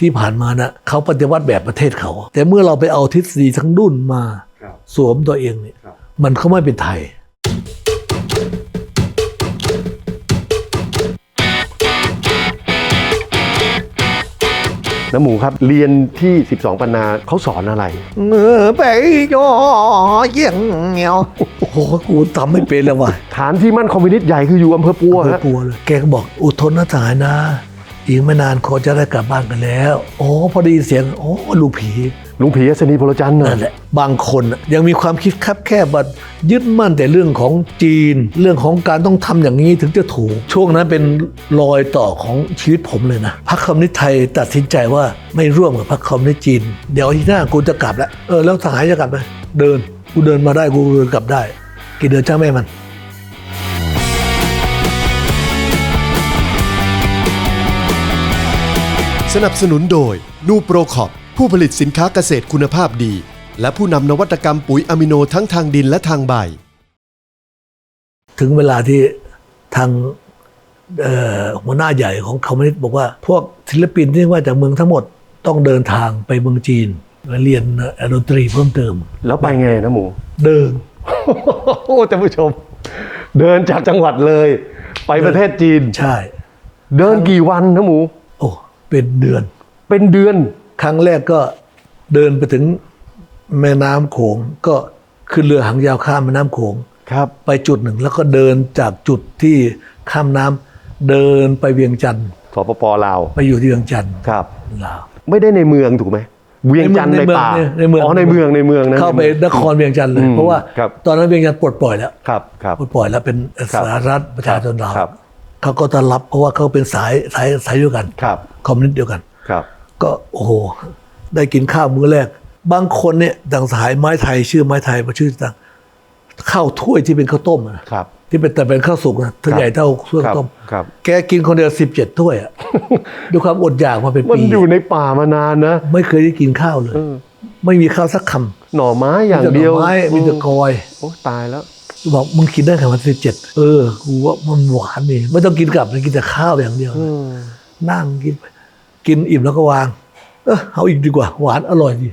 ที่ผ่านมานะเขาปฏิวัติแบบประเทศเขา แต่เมื่อเราไปเอาทฤษฎีทั้งดุนมาครับสวมตัวเองเนี่ยครับมันก็ไม่เป็นไทย น้ำหมูครับ เรียนที่ 12 ปันนาเขาสอนอะไรเงอไปย่อเยี่ยงเงียวโอ้โหกูทำไม่เป็นแล้วว่ะฐานที่มั่นคอมมิวนิสต์ใหญ่คืออยู่อำเภอปัวเออฮะกลัวเลยแกก็บอกอุทธนนะทหารนะ อีกไม่นานเขาจะได้กลับบ้านกันแล้ว โอ้พอไดีเสียงโอ้ลูกผีลุงผีอัศนีพลจันทร์นั่น่ะนแหละบางคนน่ะยังมีความคิดคับแคบบัดยึดมั่นแต่เรื่องของจีน เรื่องของการต้องทำอย่างนี้ถึงจะถูก ช่วงนั้นเป็นรอยต่อของชีวิตผมเลยนะพรรคคอมมิวนิสต์ไทยตัดสินใจว่าไม่ร่วมกับพรรคคอมมิวนิสต์จีน เดี๋ยวอาที่หน้ากูจะกลับแล้วเออแล้วทหารจะกลับไหมเดินกูเดินมาได้กูเดินกลับได้ กี่เดือนจ้างแม่มัน สนับสนุนโดยนูโปรคอปผู้ผลิตสินค้าเกษตรคุณภาพดี และผู้นำนวัตกรรมปุ๋ยอะมิโนทั้งทางดินและทางใบ ถึงเวลาที่ทางเอ่อหัวหน้าใหญ่ของคอมมิวนิสต์บอกว่า พวกศิลปินที่ว่าจากเมืองทั้งหมดต้องเดินทางไปเมืองจีนและเรียนเอ่อดนตรีเพิ่มเติม แล้วไปไงน้ำหมู เดินโอ้ท่านผู้ชม เดินจากจังหวัดเลย ไปประเทศจีน ใช่ เดินกี่วันน้ำหมูโอ้ เป็นเดือน เป็นเดือน ครั้งแรกก็เดินไปถึงแม่น้ำโขงก็ขึ้นเรือหางยาวข้ามแม่น้ำโขงครับ ไปจุดหนึ่งแล้วก็เดินจากจุดที่ข้ามน้ำเดินไปเวียงจันทร์สปปลาวไปอยู่ที่เวียงจันทร์ครับลาวไม่ได้ในเมืองถูกไหมเวียงจันทร์ในเมืองป่าในเมืองอ๋อในเมืองในเมืองนะเข้าไปนครเวียงจันทร์เลยอืมเพราะว่าครับตอนนั้นเวียงจันทร์ปลดปล่อยแล้วครับครับปลดปล่อยแล้วเป็นครับสารัฐประชาชนลาวครับ เขาก็ต้อนรับเพราะว่าเขาเป็นสายสายสายเดียวกันครับคอมมิวนิสต์เดียวกันครับ ก็โอ้โหได้กินข้าวมื้อแรก บางคนเนี่ยดังสายไม้ไทยชื่อไม้ไทยมาชื่อต่างข้าวถ้วยที่เป็นข้าวต้มอะนะครับที่เป็นแต่เป็นข้าวสุกนะถ้าครับใหญ่เท่าถ้วยครับข้าวต้มครับแกกินคนเดียวสิบเจ็ดถ้วยอะด้วยความอดอยากมาเป็นมันปีอยู่ในป่ามานานนะ ไม่เคยได้กินข้าวเลยเออไม่มีข้าวสักคำหน่อไม้อย่างมีแต่หน่เดียวไม้มีแต่กอยโอ้ตายแล้ว บอกมึงกินได้แค่วันสิบเจ็ดเออกูว่ามันหวานนี่ไม่ต้องกินกลับเลยกินแต่ข้าวอย่างเดียวนั่งกินไปกินอิ่มแล้วก็วาง เออเอาอีกดีกว่า หวานอร่อยดี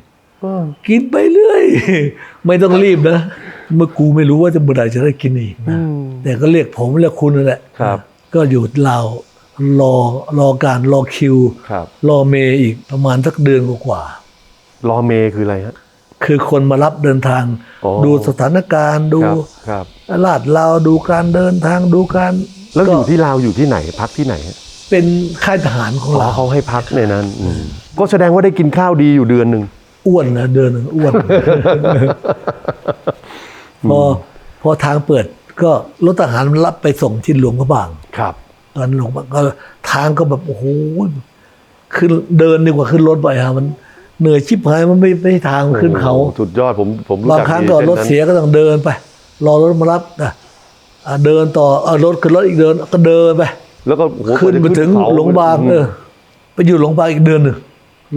กินไปเรื่อย ไม่ต้องรีบนะเมื่อกูไม่รู้ว่าจะเมื่อไหร่จะได้กินอีกนะแต่ก็เรียกผมเรียกคุณนั่นแหละครับก็อยู่ลาวรอรอการรอคิวครับรอเมย์อีกประมาณสักเดือนกว่ารอเมคืออะไรฮะๆ คือคนมารับเดินทางอ๋อดูสถานการณ์ ดูครับครับลาดเราวดูการเดินทางดูการ แล้วอยู่ก็ที่ลาวอยู่ที่ไหนพักที่ไหนฮะเป็นค่ายทหารของอ๋อเราเขาให้พักในนั้นอืมก็แสดงว่าได้กินข้าวดีอยู่เดือนหนึ่งอ้วนนะเดินหนึ่งอ้วนพอพอทางเปิดก็รถทหารมันรับไปส่งที่หลวงพระบางครับตอนหลวงพระก็ทางก็แบบโอ้โหขึ้นเดินดีกว่าขึ้นรถไปฮะมัน เหนื่อยชิบหายมันไม่ไม่ทางขึ้นเขาโอ้โหสุดยอดผมผมรู้บางจักครั้งดีก็ส้นรถนั้นเสียก็ต้องเดินไป รอรถมารับนะอะเดินต่อเอารถขึ้นรถอีกเดินก็เดินไป แล้วก็โอ้โหขึ้นไปถึงเขาหลวงบางเออไปอยู่หลวงบางอีกเดือนหนึ่ง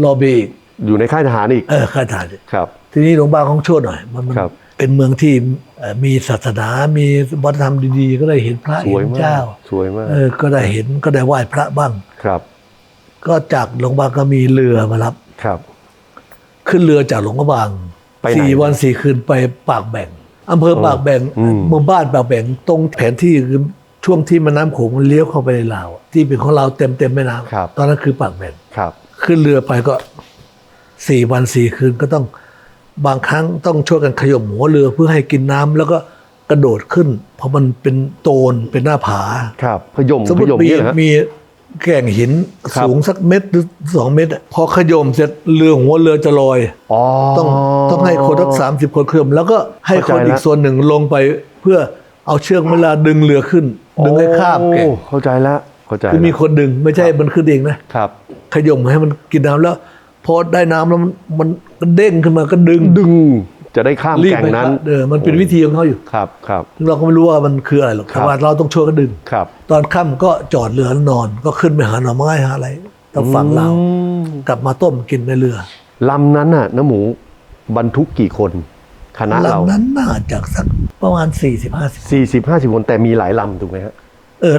รอเบรกอยู่ในค่ายทหารอีกเออค่ายทหารครับ ทีนี้หลวงบางของชั่วหน่อยมันมันครับเป็นเมืองที่เอ่อมีศาสนา มีวัฒนธรรมดีๆ ก็ได้เห็นพระสวยเห็นมาเจ้ากสวยมากเออก็ได้เห็นก็ได้ไหว้พระบ้างครับ ก็จากหลวงบางก็มีเรือมารับครับ ขึ้นเรือจากหลวงพระบางไปไหน สี่วันสี่คืนไปปากแบ่งอำเภอปากแบ่งอืม หมู่บ้านปากแบ่งตรงแผนที่คือช่วงที่แม่น้ำโขงมันเลี้ยวเข้าไปในลาวอะที่เป็นของเราเต็มเต็มๆแม่น้ครับำตอนนั้นคือปากแบ่ง ครับ ขึ้นเรือไปก็สี่วันสี่คืนก็ต้องบางครั้งต้องช่วยกันขยมหัวเรือเพื่อให้กินน้ำแล้วก็กระโดดขึ้น เพราะมันเป็นโตนเป็นหน้าผา ครับขยมสมมขติยมมีนี่เหรอฮะ มี แก่งหินครับ สูงสักเมตรหรือสองเมตรอะพอขยมเสร็จเรือหัวเรือจะลอย อ๋อ ต้องต้องให้คนทักสามสิบคนขยมแล้วก็ให้คนเข้าใจอีแล้กวส่วนหนึ่งลงไป เพื่อเอาเชือกเวลาดึงเรือขึ้น ดึงให้ข้ามแก่งโอ้เข้าใจแล้วเข้าใจคือมีแล้วคนดึงไม่ใช่มันขึ้นเองนะ ครับ ขยมให้มันกินน้ำแล้ว พอได้น้ำแล้วมันมันก็เด้งขึ้นมาก็ดึงดึง จะได้ข้ามรีบแก่งไปนั้นเออมันเป็นวิธีของเขาอยู่ ครับครับ เราก็ไม่รู้ว่ามันคืออะไรหรอกครับแต่ว่าเราต้องช่วยกันดึง ครับตอนค่ำก็จอดเรือแล้วนอน ก็ขึ้นไปหาหน่อไม้หาอะไรตามฝั่งเราวอืมกลับมาต้มกินในเรือลำนั้นน่ะน้าหมูบรรทุกกี่คนคณะเราลำนั้นน่าจะสักประมาณ 40 50 สี่สิบห้าสิบคนแต่มีหลายลำถูกไหมฮะเออ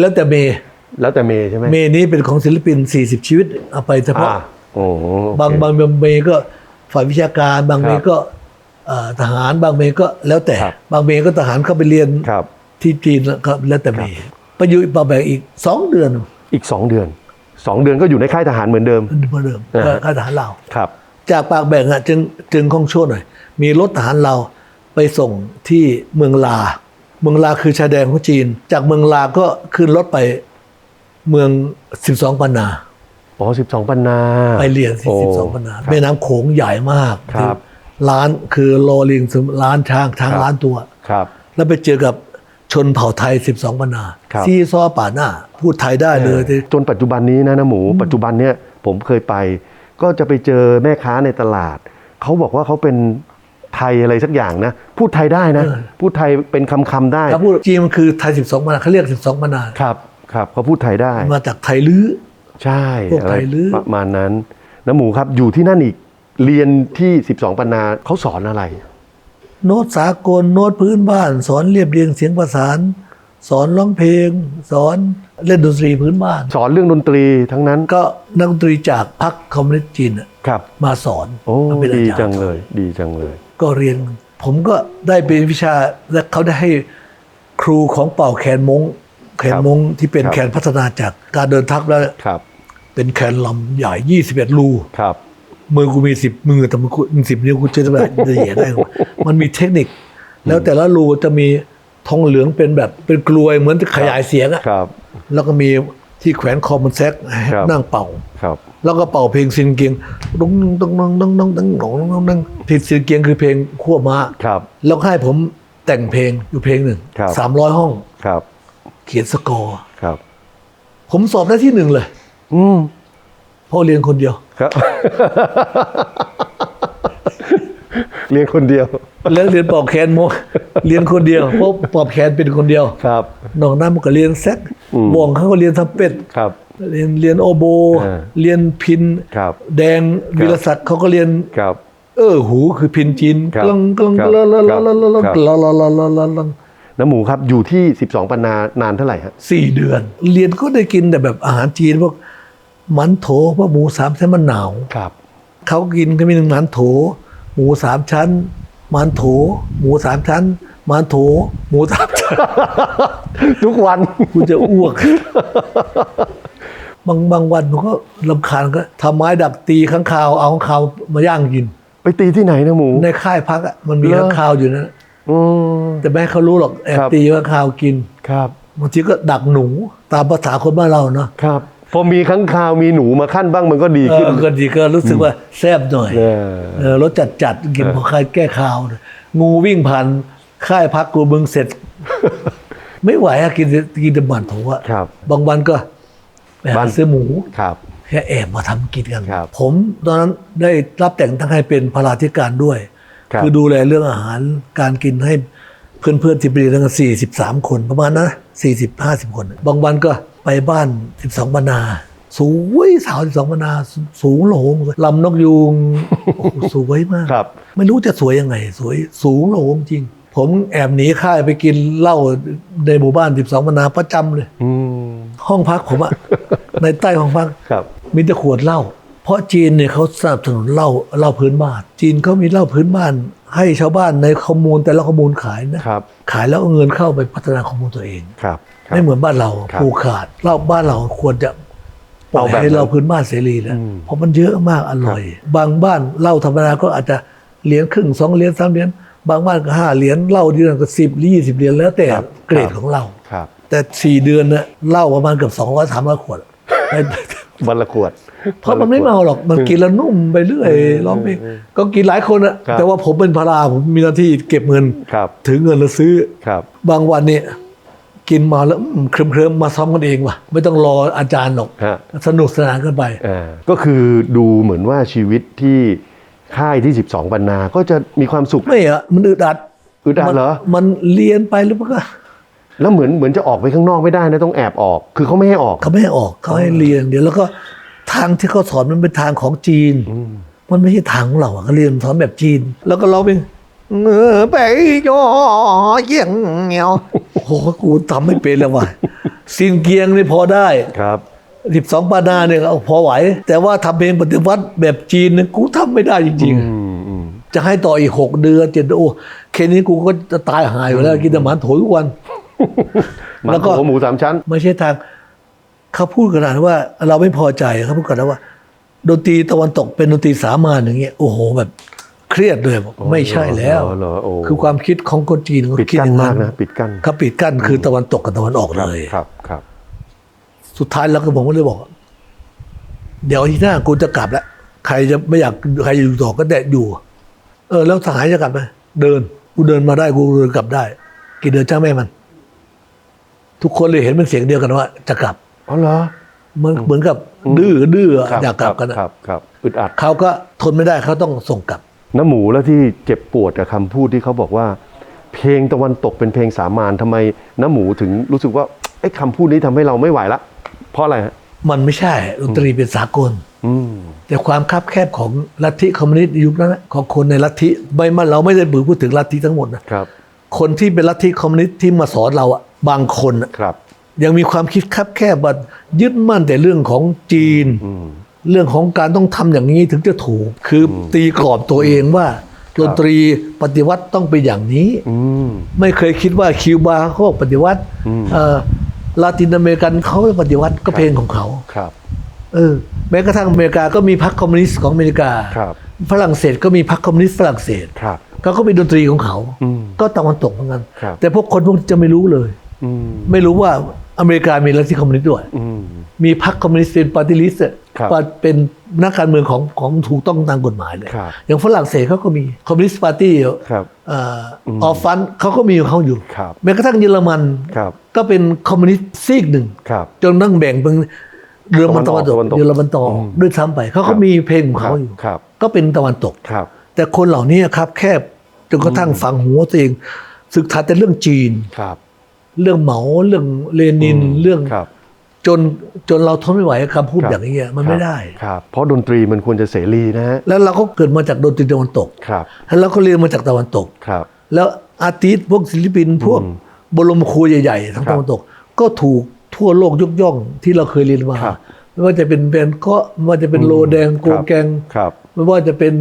แล้วแต่เมย์แล้วแต่เมย์ใช่ไหมเมย์นี้เป็นของศิลปิน 40 ชีวิตเอาไปเฉพาะ อ่าโอ้โหบางโอเคบางเมย์ก็ฝ่ายวิชาการบางเมย์ก็เอ่อ ทหารบางเมย์ก็แล้วแต่ครับบางเมย์ก็ทหารเข้าไปเรียนครับที่จีนแล้วก็แล้วแต่เมย์ไปอยู่ปาแบกอีกสองเดือน อีก2เดือน2เดือนก็อยู่ในค่ายทหารเหมือนเดิมเหมือนเดิมอ่าก็ก็ทหารเราวครับ จากปากแบ่งอะจึงจึงคล่องชั่วหน่อย มีรถทหารเราวไปส่งที่เมืองลา เมืองลาคือชายแดนของจีน จากเมืองลาก็ขึ้นรถไปเมือง 12 ปันนา อ๋อ 12 ปันนา ไปเรียนที่โอ้12 ปันนาครับแม่น้ำโขงใหญ่มากครับ ล้านคือโลลิงล้านช้างช้างครับล้านตัวครับ แล้วไปเจอกับชนเผ่าไทย 12ปันนาครับซีซอป่าหน้า พูดไทยได้เลยที่จนปัจจุบันนี้นะนะหมู ปัจจุบันเนี่ยผมเคยไป ก็จะไปเจอแม่ค้าในตลาด เขาบอกว่าเขาเป็นไทยอะไรสักอย่างนะ พูดไทยได้นะ พูดไทยเป็นคำคำๆได้ถ้าพูดจีนมันคือไทย 12ปันนาเขาเรียก 12ปันนาครับครับเขาพูดไทยได้มาจากไทยลื้อใช่พวกอะไรไทยลื้อประมาณนั้นนะหมูครับอยู่ที่นั่นอีก เรียนที่ 12 ปันนาเขาสอนอะไร โน้ตสากล โน้ตพื้นบ้าน สอนเรียบเรียงเสียงประสาน สอนร้องเพลง สอนเล่นดนตรีพื้นบ้าน สอนเรื่องดนตรีทั้งนั้นก็นักดนตรีจากพรรคคอมมิวนิสต์จีนน่ะครับมาสอนโอ้มาเป็นอาดีจารจังย์เลย ดีจังเลย ก็เรียน ผมก็ได้เป็นวิชาและเขาได้ให้ครูของเป่าแคนมงแคนมงที่เป็นครับแคนพัฒนาจากการเดินทัพแล้วครับเป็นเป็นแคนลำใหญ่ 21รูครับ มือกูมีสิบมือแต่มือกูสิบนิ้วกูจะแบบจะเหยียดได้มันมีเทคนิค แล้วแต่ละรูจะมีทองเหลืองเป็นแบบเป็นกลวยเหมือนจะขยายเสียงอะครับ แล้วก็มีที่แขวนคอมันแซกให้ครับนั่งเป่าครับ แล้วก็เป่าเพลงซินเกียงดงดงดงดงดงดงดงดงดงเพลงซินเกียงคือเพลงขั้วม้าครับ แล้วก็ให้ผมแต่งเพลงอยู่เพลงหนึ่งครับสามร้อยห้องครับ เขียนสกอร์ครับ ผมสอบได้ที่หนึ่งเลย อืมเพราะเรียนคนเดียว ครับ เรียนคนเดียว แล้วเรียนปอกแคนโมเรียนคนเดียวเพราะปอกแคนเป็นคนเดียวครับนอกนั้นมันก็เรียนแซกอืมวงเขาก็เรียนทำเป็ดครับเรียนเรียนโอโบอ่าเรียนพินครับแดงวิรศักดิ์เขาก็เรียนครับ เออหูคือพินจีนครับกลังกลังครับกลังกลังกลังกลังครับกลังกลังกลังกลังกลังกลังน้ำหมูครับอยู่ที่ 12 ปันนานานเท่าไหร่ฮะสี่เดือน เรียนก็ได้กินแต่แบบอาหารจีนพวก หมันโถพวกหมูสามชั้นมันหนาวครับเขากินก็มีหนึ่งหมันโถ หมูสามชั้นหมันโถ หมูสามชั้นหมันโถ หมูสามชั้นทุกวันกูจะอ้วก บางบางวันผมก็ลำคาญก็ทำไม้ดักตีข้างคาวเอาข้างคาวมาย่างกิน ไปตีที่ไหนนะหมู ในค่ายพักอะมันมีเหรอ ข้างคาวอยู่นะ อืม แต่ไม่ให้เขารู้หรอกแอบครับ ตีข้างคาวกินครับ บางทีก็ดักหนูตามภาษาคนบ้านเราเนาะ ครับ พอมีข้างคาวมีหนูมาขั้นบ้างมันก็ดีเอขึ้นอก็ดีก็รู้สึกว่าแซ่บหน่อยเออเออรสจัดจัดๆกินพอใครแก้คาว งูวิ่งผ่านค่ายพักกูมึงเสร็จ ไม่ไหวอะกินกินแต่หมันโถอะครับบางวันก็ไปหาบ้านซื้อหมูครับแค่แอบมาทำกินกันครับผมตอนนั้นได้รับแต่งตั้งให้เป็นพระราธิการด้วยครับอดูแลเรื่องอาหารการกินให้เพื่อนเพื่อนๆที่ไปเรียนตั้งสี่สิบสามคนประมาณนะสี่สิบห้าสิบคน บางวันก็ ไปบ้านสิบสองบรรนาสวยสาวสิบสองบรรนาสูงโหลงลำนกยูงโอ้โหสวยมากครับ ไม่รู้จะสวยยังไง สวยสูงโหลงจริง ผมแอบหนีค่ายไปกินเหล้าในหมู่บ้านสิบสองบรรนาประจำเลยอืมห้องพักผมอะในใต้ห้องพักครับ มีแต่ขวดเหล้าเพราะจีนเนี่ยเขาสนับสนุนเหล้าเหล้าพื้นบ้าน จีนเขามีเหล้าพื้นบ้าน ให้ชาวบ้านในคอมมูนแต่ละคอมมูนขายนะครับ ขายแล้วเอาเงินเข้าไปพัฒนาคอมมูนตัวเองครับครับ ไม่เหมือนบ้านเราครับผูกขาดเหล้าบ้านเราควรจะปล่อยเอาแบบให้เหล้าพื้นบ้านเสรีนะอืมเพราะมันเยอะมากอร่อย บางบ้านเหล้าธรรมดาก็อาจจะเหรียญครึ่งสองเหรียญสามเหรียญบางบ้านก็ห้าเหรียญเหล้าที่นั่นก็สิบหรือยี่สิบเหรียญแล้วแต่ครับ เกรดครับของเรา ครับแต่สี่เดือนนะเหล้าประมาณเกือบสองร้อยสามร้อยขวด วันละขวด เพราะมันไม่เมาหรอกมันกินแล้วนุ่มไปเรื่อยร้องเพลงก็กินหลายคนอะครับ แต่ว่าผมเป็นพาราผมมีหน้าที่เก็บเงิน ครับ ถือเงินแล้วซื้อ ครับ บางวันเนี่ย กินมาแล้วเคลิ้มเคลิมๆมาซ้อมกันเองว่ะ ไม่ต้องรออาจารย์หรอก ฮะ สนุกสนานกันไป อ่าก็คือดูเหมือนว่าชีวิตที่ค่ายที่ 12ปันนาก็จะมีความสุข ไม่อะมันอึดอัดอึดอัดเหรอ มันมันเรียนไปแล้วมันก็แล้วเหมือนเหมือนจะออกไปข้างนอกไม่ได้นะต้องแอบออก คือเขาไม่ให้ออก เขาไม่ให้ออกเขาให้เรียนเดี๋ยวแล้วก็ทางที่เขาสอนมันเป็นทางของจีน มันไม่ใช่ทางของเราอะเขาเรียนสอนแบบจีน แล้วก็เราเป็นเออไปย่อเยี่ยงเงียว โอ้โหโอ้โหกูทำไม่เป็นแล้วว่ะซินเกียงนี่พอได้ครับสิบสองปานาเนี่ยเอาพอไหว แต่ว่าทำเพลงปฏิวัติแบบจีนเนี่ยกูทำไม่ได้จริงอืมอืมๆจะให้ต่ออีกหกเดือนเจ็ดเดือนโอ้แค่นี้กูก็จะตายหายอยู่แล้ว กินแต่หมันโถทุกวันมาแล้วก็หัวหมูสามชั้น ไม่ใช่ทาง เขาพูดกันนะว่า เราไม่พอใจเขาพูดกันนะว่าดนตรีตะวันตกเป็นดนตรีสามัญอย่างเงี้ยโอ้โหแบบเค รียดเลยบอกไม่ใช่แล้วเหรอเหรอโอ้คือความคิดของคนจีนเขาปิดคิดกั้อนย่างมากนั้นนะปิดกั้นเขาปิดกั้นคือตะวันตกกับตะวันออกครับเลยครับครับ สุดท้ายแล้วก็ผมก็เลยบอก เดี๋ยวอาที่หน้ากูจะกลับแล้วใครจะไม่อยากใครจะอยู่ต่อก็แดดอยู่ เออ แล้วทหารจะกลับไหมเดินกูเดินมาได้กูเดินกลับได้ กี่เดือนจ้างแม่มัน ทุกคนเลยเห็นเป็นเสียงเดียวกันว่า จะกลับอ๋อเหรอมันเหมือนกับดื้อดื้อครับอยากกลับกันอะครับครับอึดอัดเขาก็ทนไม่ได้เขาต้องส่งกลับ น้ำหมูแล้วที่เจ็บปวดกับคำพูดที่เขาบอกว่า เพลงตะวันตกเป็นเพลงสามานทำไมน้ำหมูถึงรู้สึกว่าไอ้คำพูดนี้ทำให้เราไม่ไหวละ เพราะอะไรฮะมันไม่ใช่ดนตรีเป็นสากลอืมแต่ความคับแคบของลัทธิคอมมิวนิสต์ยุคนั้นนะของคนในลัทธิไม่มาเราไม่ได้พูดถึงลัทธิทั้งหมดนะครับ คนที่เป็นลัทธิคอมมิวนิสต์ที่มาสอนเราอะบางคนอะครับ ยังมีความคิดคับแคบว่ายึดมั่นแต่เรื่องของจีนอืม เรื่องของการต้องทำอย่างนี้ถึงจะถูก คืออตีกรอบตัวเองว่าดนตรีปฏิวัติต้องเป็นอย่างนี้อืมไม่เคยคิดว่าคิวบาเขาปฏิวัติอืมเอ่อลาตินอเมริกันเขาปฏิวัติก็เพลงของเขาครับเออแม้กระทั่งอเมริกาก็มีพรรคคอมมิวนิสต์ของอเมริกาครับฝรั่งเศสก็มีพรรคคอมมิวนิสต์ฝรั่งเศสครับเขาก็มีดนตรีของเขาอืมก็ตะวันตกเหมือนกันครับแต่พวกคนพวกนี้จะไม่รู้เลยอืมไม่รู้ว่า อเมริกามีลัทธิคอมมิวนิสต์ด้วยอืมมีพรรคคอมมิวนิสต์เป็นปฏิริษีครับเป็นนักการเมืองของของถูกต้องตามกฎหมายเลยครับอย่างฝรั่งเศสเขาก็มีคอมมิวนิสต์ปาร์ตี้ครับออฟฟันเขาก็มีของเขาอยู่ครับแม้กระทั่งเยอรมันครับก็เป็นคอมมิวนิสต์ซีกหนึ่งครับจนต้องแบ่งเป็นเรือมันตะวันตกตะวันตกเยอรมันตะวันออกด้วยซ้ำไปเขาก็มีเพลงของเขาอยู่ครับก็เป็นตะวันตกครับแต่คนเหล่านี้ครับแคบจนกระทั่งฝังหัวตัวเองศึกษาแต่เรื่องจีนครับ เรื่องเหมาเรื่องเลนินอืมเรื่องครับจนจนเราทนไม่ไหวกับคำพูดครับอย่างนี้อะมันไม่ได้ครับเพราะดนตรีมันควรจะเสรีนะฮะแล้วเราก็เกิดมาจากดนตรีตะวันตกครับแล้วเราก็เรียนมาจากตะวันตกครับ แล้วอาร์ติสต์พวกศิลปินพวกอืมบรมครูใหญ่ๆทั้งครับตะวันตก ก็ถูกทั่วโลกยกย่องที่เราเคยเรียนมาครับไม่ว่าจะเป็นแบรนด์ก็ไม่ว่าจะเป็นโลแดงโกครับแกงครับ ไม่ว่าจะเป็น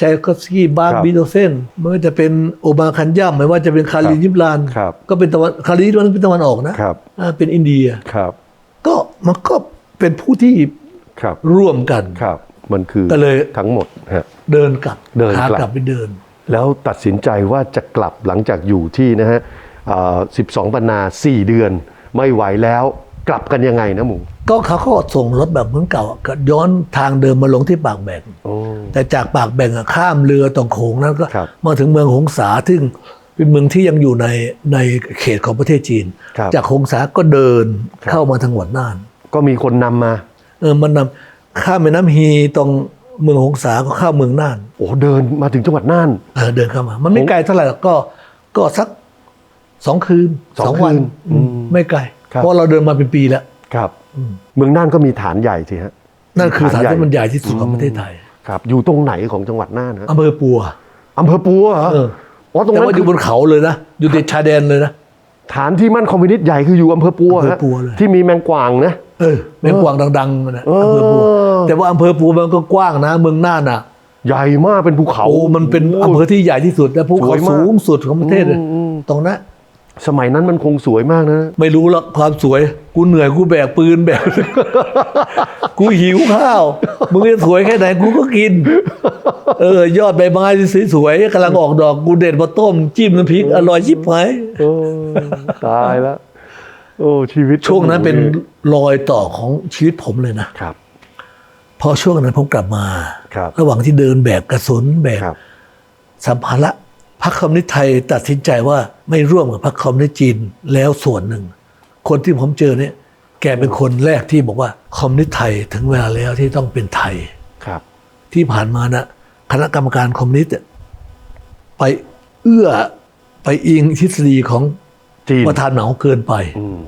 ชายคอฟสกี้บาร์ครับบีโตเซนไม่ว่าจะเป็นโอบาคันย่าไม่ว่าจะเป็นคาริครับยิบลานครับก็เป็นตะวันคาริยิบลานเป็นตะวันออกนะครับอ่าเป็นอินเดียครับก็มันก็เป็นผู้ที่ครับร่วมกันครับมันคือก็เลยทั้งหมดฮะเดินกลับเดินขากลับกลับไปเดิน แล้วตัดสินใจว่าจะกลับหลังจากอยู่ที่นะฮะอ่า12ปันนา4 เดือนไม่ไหวแล้วกลับกันยังไงนะหมู ก็เขาก็ส่งรถแบบเหมือนเก่าอะก็ย้อนทางเดิมมาลงที่ปากแบงโอ้ แต่จากปากแบงอะข้ามเรือตรงโขงนั้นก็ครับ มาถึงเมืองหงสาซึ่งเป็นเมืองที่ยังอยู่ในในเขตของประเทศจีน ครับจากหงสาก็เดินครับเข้ามาทางหวัดน่าน ก็มีคนนำมา เออมันนำข้ามแม่น้ำฮีตรงเมืองหงสาก็เข้าเมืองน่านโอ้เดินมาถึงจังหวัดน่าน เออเดินเข้ามา มันไม่ไกลเท่าไหร่หรอกก็ก็สักสองคืนสองวันคืนอืมอืมไม่ไกล ครับ เพราะเราเดินมาเป็นปีแล้ว ครับ เมืองน่านก็มีฐานใหญ่สิฮะนั่นคือฐานฐานใหญ่ที่มันใหญ่ที่สุดของประเทศไทยครับ อยู่ตรงไหนของจังหวัดน่านฮะอำเภอปัวอำเภอปัวเหรอเอออ๋อตรงแต่นั้นว่าอคืยู่อบนเขาเลยนะ อยู่ติดชายแดนเลยนะ ฐานที่มั่นคอมมิวนิสต์ใหญ่คืออยู่อำเภอปัวอำเภอฮะปัวเลย ที่มีแมงกวางนะ เออแมงกวางดังๆมันนะเอออำเภอปัวแต่ว่าอำเภอปัวมันก็กว้างนะ เมืองน่านอะใหญ่มากเป็นภูเขา โอ้มันเป็นอำเภอที่ใหญ่ที่สุดและภูสเขาวยมาก สูงสุดของประเทศเลยอืมอืมตรงนั้น สมัยนั้นมันคงสวยมากนะ ไม่รู้หรอกความสวย กูเหนื่อยกูแบกปืนแบก กูหิวข้าว มึงจะสวยแค่ไหนกูก็กิน เออ ยอดใบไม้สวยๆกำลังออกดอกกูเด็ดมาต้ม จิ้มน้ำพริก อร่อยชิบหายโอ้ตายแล้วโอ้ชีวิตช่วงนั้นเป็นรอยต่อของชีวิตผมเลยนะครับ พอช่วงนั้นผมกลับมาครับระหว่างที่เดินแบกกระสุนแบกครับสัมภาระพ รรคคอมมิวนิสต์ไทยตัดสินใจว่าไม่ร่วมกับพรรคคอมมิวนิสต์จีนแล้วส่วนหนึ่ง คนที่ผมเจอเนี่ย แกเป็นคนแรกที่บอกว่าคอมมิวนิสต์ไทยถึงเวลาแล้วที่ต้องเป็นไทยครับ ที่ผ่านมานะคณะกรรมการคอมมิวนิสต์เนี่ยไปเอื้อไปอิงทฤษฎีของจีนประธานเหนาเกินไปอืม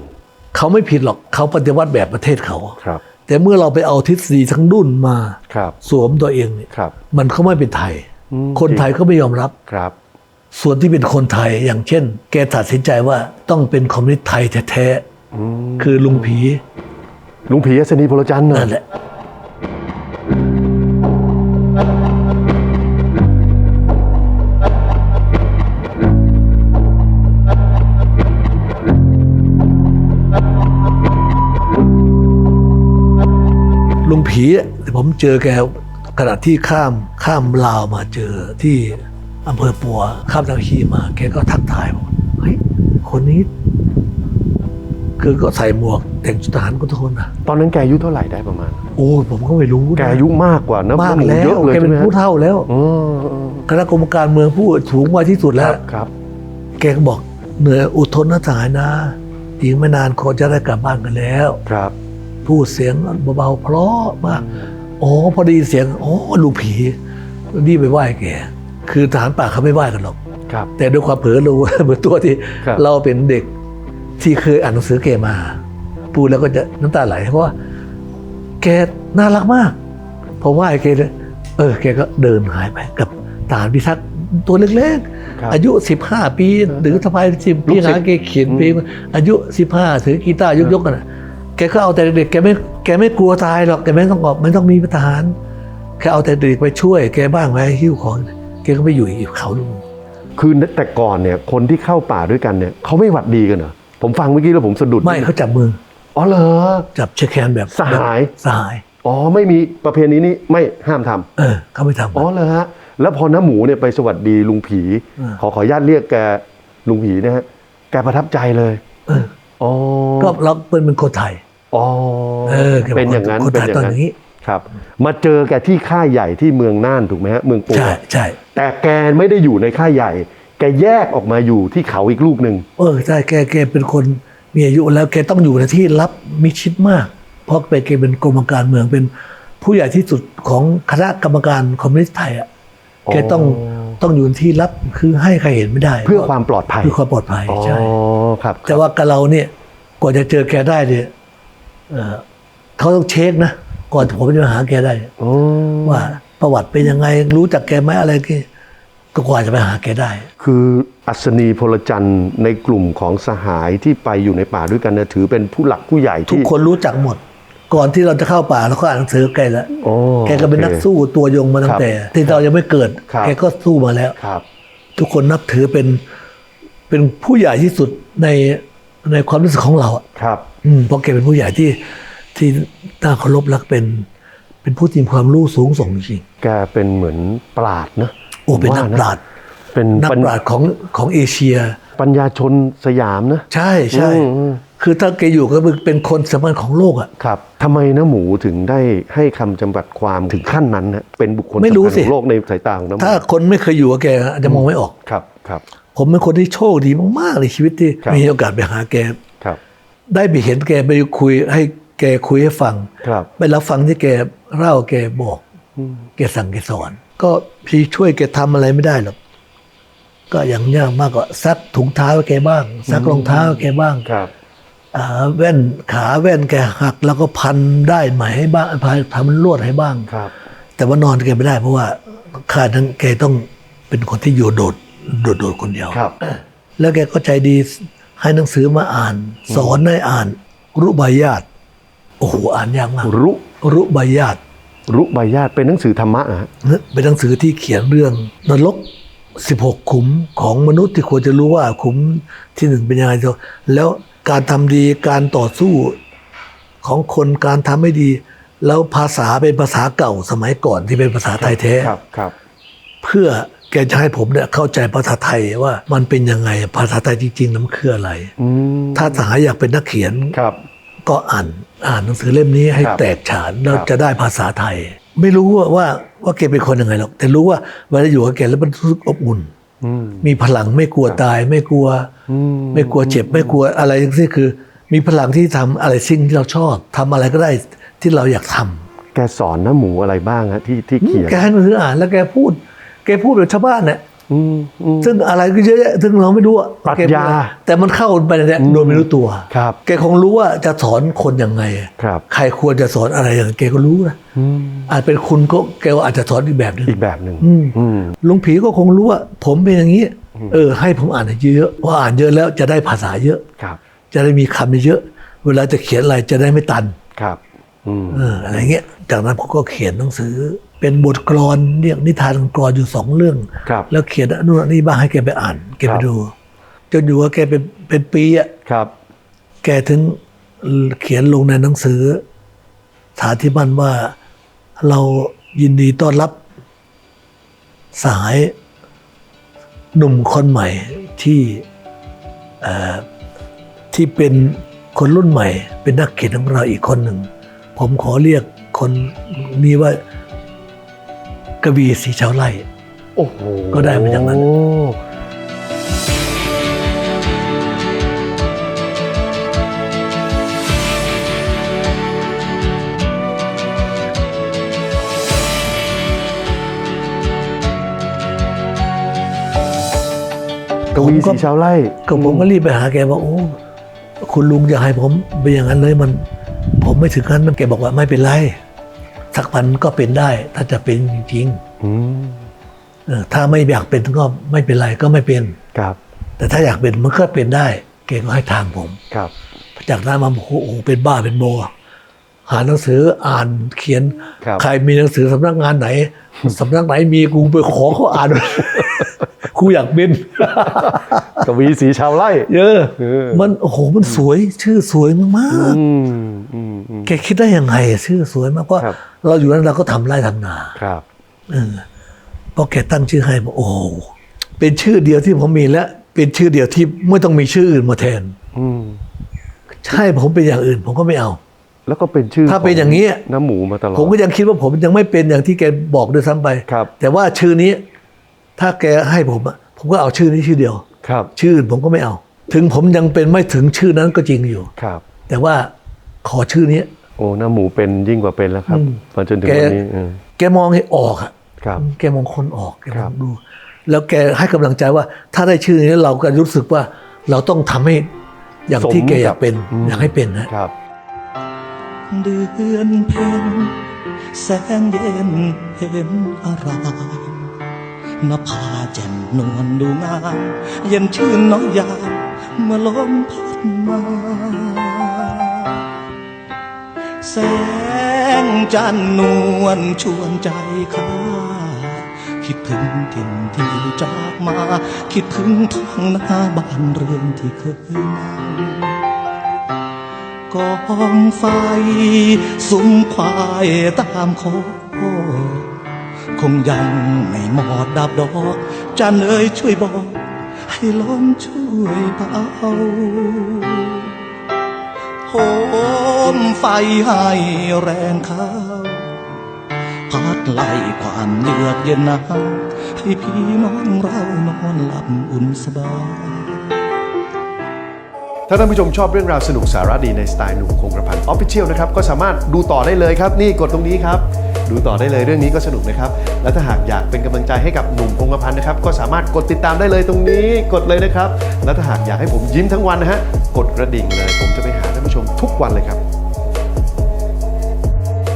เขาไม่ผิดหรอกเขาปฏิวัติแบบประเทศเขาครับ แต่เมื่อเราไปเอาทฤษฎีทั้งดุนมาครับสวมตัวเองเนี่ยครับมันก็ไม่เป็นไทยอืมคนไทยก็ไม่ยอมรับครับ ส่วนที่เป็นคนไทยอย่างเช่น แกตัดสินใจว่าต้องเป็นคอมมิวนิสต์ไทยแท้ๆคือลุงผี ลุงผีอัศนีพลจันทร์นั่นน่ะแหละลุงผีอะผมเจอแกขณะที่ข้ามข้ามลาวมาเจอที่ อำเภอปัวข้ามทางขีมาแกก็ทักทายบอกเฮ้ยคนนี้ คือก็ใส่หมวกแต่งชุดทหารก็ทุกคนนะตอนนั้นแกอายุเท่าไหร่ได้ประมาณ โอ้ยผมก็ไม่รู้นะแกอายุมากกว่านะมากน้ำหมูแล้เยวอะเลยแกเป็นใช่ไหมฮะผู้เฒ่าแล้วอ๋ออ๋อคณะกรรมการเมืองผู้สูงวัยที่สุดคแล้รัวบครับ แกก็บอกเหนื่อยอดทนนะทหารนะอีกไม่นานคนจะได้กลับบ้านกันแล้ว ครับพูดเสียงเบาๆเพราะมากอ๋อพอได้ยินเสียงอ๋อลูกผีนี่ไปไหว้แก คือทหารป่าเขาไม่ไหว้กันหรอก ครับ แต่ด้วยความเผลอรู้ เหมือนตัวที่ครับ เราเป็นเด็กที่เคยอ่านหนังสือแกมา พูดแล้วก็จะน้ำตาไหลเพราะว่าแกน่ารักมากพอไหว้แกเลยเออแกก็เดินหายไปกับทหารพิทักษ์ตัวเล็กครับ ๆ อายุ 15 ปี หรือทำไมสิบปีลูกศิษย์ หาแกเขียนเพลงอายุ 15 ถือกีตาร์ยกๆกันนะแกก็เอาแต่เด็กๆแกไม่แกไม่กลัวตายหรอกแกไม่ต้องออกไม่ต้องมีทหารแค่เอาแต่เด็กไปช่วย แกบ้างไหมหิ้วของแก ก็ไปอยู่อีกเขาลุงคือแต่ก่อนเนี่ย คนที่เข้าป่าด้วยกันเนี่ยเขาไม่หวัดดีกันเหรอผมฟังเมื่อกี้แล้วผมสะดุดไม่เขาจับมืออ๋อเหรอจับเช็คแคนแบบสหายสหายอ๋อไม่มีประเพณีนี้ไม่ห้ามทำเออเขาไม่ทำอ๋อเหรอฮะแล้วพอน้าหมูเนี่ยไปสวัสดีลุงผีอ่าขอขออนุญาตเรียกแกลุงผีนะฮะแกประทับใจเลยเอออ๋อก็เราเป็นเป็นคนไทยอ๋อเออแกบกเป็นอย่างนั้นคนเป็นไทยอย่าตอนงนั้นนี้ ครับ มาเจอแกที่ค่ายใหญ่ที่เมืองน่านถูกไหมฮะเมืองปัวใช่ใช่แต่แกไม่ได้อยู่ในค่ายใหญ่ แกแยกออกมาอยู่ที่เขาอีกลูกหนึ่งเออใช่แกแกเป็นคนมีอายุแล้วแกต้องอยู่ในที่ลับมิชิดมาก เพราะแกแกเป็นกรมการเมืองเป็นผู้ใหญ่ที่สุดของคณะกรรมการคอมมิวนิสต์ไทยอะแกต้องต้องอยู่ในที่ลับคือให้ใครเห็นไม่ได้ เพื่อความปลอดภัยเพื่อความปลอดภัยอ๋อใช่ครับ แต่ว่ากับเราเนี่ยกว่าจะเจอแกได้เนี่ยเอ่อเขาต้องเช็คนะ ก่อนผมจะมาหาแกได้อ๋อว่าประวัติเป็นยังไงรู้จักแกไหมอะไรก็ก็กว่าจะไปหาแกได้ คืออัศนีพลจันทร์ในกลุ่มของสหายที่ไปอยู่ในป่าด้วยกันเนี่ยถือเป็นผู้หลักผู้ใหญ่ทุกที่คนรู้จักหมด ก่อนที่เราจะเข้าป่าเราก็อ่านหนังสือแกแล้วอ๋อแกก็เป็นนักสู้ตัวยงมาตั้ครังบแต่ ที่เรายังไม่เกิดครับแกก็สู้มาแล้วครับทุกคนนับถือเป็นเป็นผู้ใหญ่ที่สุดในในความรู้สึกของเราอะครับ อืมเพราะแกเป็นผู้ใหญ่ที่ ที่น่าเคารพและเป็น เป็นผู้ที่มีความรู้สูงส่งจริงแกเป็นเหมือนปราดนะๆโอ้เป็นนักผมว่ปราชญ์เป็นนักปัญปราชญ์ของของเอเชีย ปัญญาชนสยามนะ ใช่ใช่อืมอืมคือถ้าแกอยู่ก็เป็นคนสำคัญของโลกอะครับทำไมนะหมูถึงได้ให้คำจำกัดความถึงขั้นนั้นนะเป็นบุคคลไม่รู้สำคัญสิของโลกในสายตาของน้ำหมูถ้าคนไม่เคยอยู่กับแกอาจจะมองไม่ออกครับครับ ผมเป็นคนที่โชคดีมากๆในชีวิตที่ครับมีโอกาสไปหาแกครับ ได้ไปเห็นแกไปคุยให้ แกคุยให้ฟังครับไปรับฟังที่แกเล่าแกบอกแกสั่งแกสอน ก็พี่ช่วยแกทำอะไรไม่ได้หรอกก็อย่างยากมากก็ซักถุงเท้าให้แกบ้างซักรองเท้าให้แกบ้างครับอ่าแว่นขาแว่นแกหัก แล้วก็พันได้ไหมให้บ้างพันทำลวดให้บ้างครับ แต่ว่านอนแกไม่ได้เพราะว่าค่านั้นแกต้องเป็นคนที่อยู่โดดโดดโดดคนเดียวครับ แล้วแกก็ใจดีให้หนังสือมาอ่าน สอนให้อ่าน รุบายาต โอ้โหอ่านยากมากรุรุบายาตรุใบญาติเป็นหนังสือธรรมะนะฮะเป็นหนังสือที่เขียนเรื่องนรก16 ขุมของมนุษย์ที่ควรจะรู้ว่าขุมที่หนึ่งเป็นยังไงแล้วการทำดีการต่อสู้ของคนการทำไม่ดี แล้วภาษาเป็นภาษาเก่าสมัยก่อนที่เป็นภาษาไทยแท้ครับครับ เพื่อแกจะให้ผมเนี่ยเข้าใจภาษาไทยว่ามันเป็นยังไงภาษาไทยจริงๆนั้นมันคืออะไรอืมถ้าสหายอยากเป็นนักเขียนครับ ก็อ่านอ่านหนังสือเล่มนี้ให้ครับแตกฉานแล้วครับจะได้ภาษาไทย ไม่รู้ว่าว่าว่าแกเป็นคนยังไงหรอก แต่รู้ว่าเวลาอยู่กับแกแล้วมันรู้สึกอบอุ่นอืมมีพลังไม่กลัวตาย ไม่กลัวอืมไม่กลัวเจ็บไม่กลัวอะไรทั้งสิ้นคือ มีพลังที่ทำอะไรสิ่งที่เราชอบทำอะไรก็ได้ที่เราอยากทำแกสอนน้าหมูอะไรบ้างฮะที่ที่เขียนแกให้หนังสืออ่านแล้วแกพูด แกพูดแบบชาวบ้านเนี่ยอืมอืม ซึ่งอะไรก็เยอะแยะซึ่งเราไม่รู้อะปรัชญาแกพูดอะแต่มันเข้าไปในเนี่ยโดยไม่รู้ตัวครับแกคงรู้ว่าจะสอนคนยังไงครับใครควรจะสอนอะไรอย่างแกก็รู้นะอืมอาจเป็นคุณก็แกก็อาจจะสอนอีกแบบหนึ่งอีกแบบหนึ่งอืมอืมลุงผีก็คงรู้ว่าผมเป็นอย่างนี้ เออ ให้ผมอ่านเยอะๆว่าอ่านเยอะแล้วจะได้ภาษาเยอะครับ จะได้มีคำเยอะ เวลาจะเขียนอะไรจะได้ไม่ตันครับอืมเอออะไรเงี้ยจากนั้นผมก็เขียนหนังสือ เป็นบทกลอนเรียกนิทานกลอนอยู่สองเรื่อง ครับ แล้วเขียนอนนุนนนี่บ้างให้แกไปอ่าน แกคไปรับดู จนอยู่ว่าแกเป็นเป็นปีอะครับ แกถึงเขียนลงในหนังสือสาธิบันว่าเรายินดีต้อนรับสหายหนุ่มคนใหม่ที่เอ่อที่เป็นคนรุ่นใหม่ เป็นนักเขียนของเราอีกคนหนึ่ง ผมขอเรียกคนนี้ว่า กวีสีชาวไร่โอ้โหก็ได้มาจากนั้นโอ้กวีสีชาวไร่ก็ผมก็รีบไปหาแกว่าโอ้คุณลุงอย่าให้ผมเป็นอย่างนั้นเลยมัน ผมไม่ถึงขั้นนั้นแกบอกว่าไม่เป็นไร สักวันก็เป็นได้ ถ้าจะเป็นจริงอืมๆเออถ้าไม่อยากเป็นก็ไม่เป็นไรก็ไม่เป็นครับ แต่ถ้าอยากเป็นมันก็เป็นได้แกก็ให้ทางผมครับจากนั้นมาบอกโอ้โหเป็นบ้าเป็นโบหาหนังสืออ่านเขียนครับใครมีหนังสือสำนักงานไหนสำนักไหนมีกูไปขอเขาอ่านกูอยากเป็น กวีสีชาวไร่เยอะเออมันโอ้โหมันสวยชื่อสวยมากอืมอืมอืมๆแกคิดได้ยังไงชื่อสวยมากเพราะครับเราอยู่นั้นเราก็ทำไร่ทำนาครับเออพอแกตั้งชื่อให้บอกโอ้โหเป็นชื่อเดียวที่ผมมีและเป็นชื่อเดียวที่ไม่ต้องมีชื่ออื่นมาแทน อืมใช่ผมเป็นอย่างอื่น ผมก็ไม่เอา แล้วก็เป็นชื่อถ้าเป็นอย่างนี้ขน้ำหมูมาตลอดผมก็ยังคิดว่าผมยังไม่เป็นอย่างที่แกบอกด้วยซ้ำไปครับแต่ว่าชื่อนี้ ถ้าแกให้ผมอะผมก็เอาชื่อนี้ชื่อเดียว ครับ ชื่ออื่นผมก็ไม่เอา ถึงผมยังเป็นไม่ถึงชื่อนั้นก็จริงอยู่ ครับ แต่ว่าขอชื่อนี้โอ้น้ำหมูเป็นยิ่งกว่าเป็นแล้วครับอืมมาจนถึงแกวันนี้เออแกมองให้ออกอะครับแกมองคนออกแกคมรัอบงดู แล้วแกให้กำลังใจว่า ถ้าได้ชื่อนี้เราก็รู้สึกว่าเราต้องทำให้อย่างที่แกอยากเป็นอืมอยากให้เป็นนะครับเดือนเพ็ญแสงเย็นเห็นอาราม นภาแจ่มนวลดูงามเย็นชื่นน้อยยามเมื่อลมพัดมาแสงจันนวลชวนใจข้าคิดถึงถิ่นที่จากมา คิดถึงท้องนาบ้านเรือนที่เคยนั่งกองไฟ สุมควายตามโค คงยังไม่หมดดับดอกจันเอ่ยช่วยบอก ให้ลมช่วยเบาโหมไฟให้แรงเข้าพัดไล่ความเลือกเย็นหนาวให้พี่น้องเรานอนหลับอุ่นสบายถ้าท่านผู้ชมชอบเรื่องราวสนุกสาระดีในสไตล์หนุ่มคงกระพันออฟฟิเชียลนะครับ ก็สามารถดูต่อได้เลยครับ นี่กดตรงนี้ครับ ดูต่อได้เลยเรื่องนี้ก็สนุกนะครับ และถ้าหากอยากเป็นกำลังใจให้กับหนุ่มพงกพันนะครับ ก็สามารถกดติดตามได้เลยตรงนี้กดเลยนะครับ และถ้าหากอยากให้ผมยิ้มทั้งวันนะฮะกดกระดิ่งเลย ผมจะไปหาท่านผู้ชมทุกวันเลยครับ